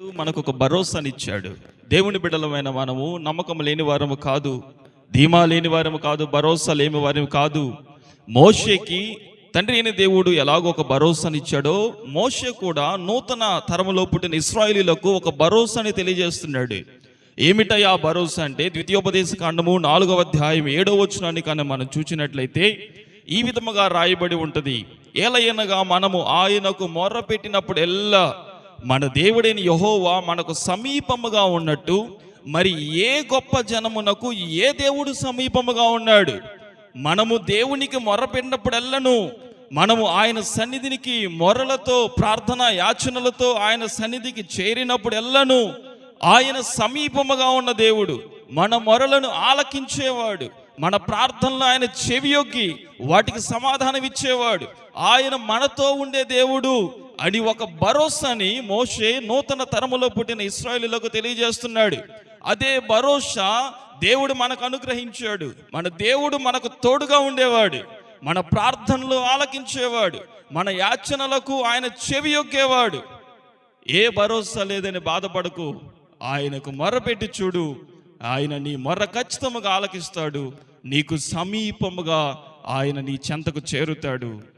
మనకు ఒక భరోసానిచ్చాడు. దేవుని బిడ్డలమైన మనము నమ్మకం లేని వారము కాదు ధీమా లేని వారము కాదు భరోసా లేని వారము కాదు. మోషేకి తండ్రి అయిన దేవుడు ఎలాగో ఒక భరోసానిచ్చాడో మోషే కూడా నూతన తరములో పుట్టిన ఇస్రాయిలీలకు ఒక భరోసాని తెలియజేస్తున్నాడు. ఏమిటయ్యా ఆ భరోసా అంటే? ద్వితీయోపదేశ కాండము నాలుగవ అధ్యాయం ఏడవ వచ్చినాన్ని కానీ మనం చూసినట్లయితే ఈ విధముగా రాయబడి ఉంటుంది. ఏలయనగా మనము ఆయనకు మొర్ర పెట్టినప్పుడు ఎల్లా మన దేవుడైన యహోవా మనకు సమీపముగా ఉన్నట్టు మరి ఏ గొప్ప జనమునకు ఏ దేవుడు సమీపముగా ఉన్నాడు? మనము దేవునికి మొరపెట్టినప్పుడెల్లను మనము ఆయన సన్నిధినికి మొరలతో ప్రార్థన యాచనలతో ఆయన సన్నిధికి చేరినప్పుడెల్లను ఆయన సమీపముగా ఉన్న దేవుడు మన మొరలను ఆలకించేవాడు మన ప్రార్థనలు ఆయన చెవియొగ్గి వాటికి సమాధానం ఇచ్చేవాడు ఆయన మనతో ఉండే దేవుడు అని ఒక భరోసాని మోషే నూతన తరములో పుట్టిన ఇస్రాయలులకు తెలియజేస్తున్నాడు. అదే భరోసా దేవుడు మనకు అనుగ్రహించాడు. మన దేవుడు మనకు తోడుగా ఉండేవాడు. మన ప్రార్థనలు ఆలకించేవాడు. మన యాచనలకు ఆయన చెవి చెవియొగ్గేవాడు ఏ భరోసా లేదని బాధపడకు. ఆయనకు మొర్రపెట్టి చూడు. ఆయన నీ మొర్ర ఖచ్చితంగా ఆలకిస్తాడు. నీకు సమీపముగా ఆయన నీ చెంతకు చేరుతాడు.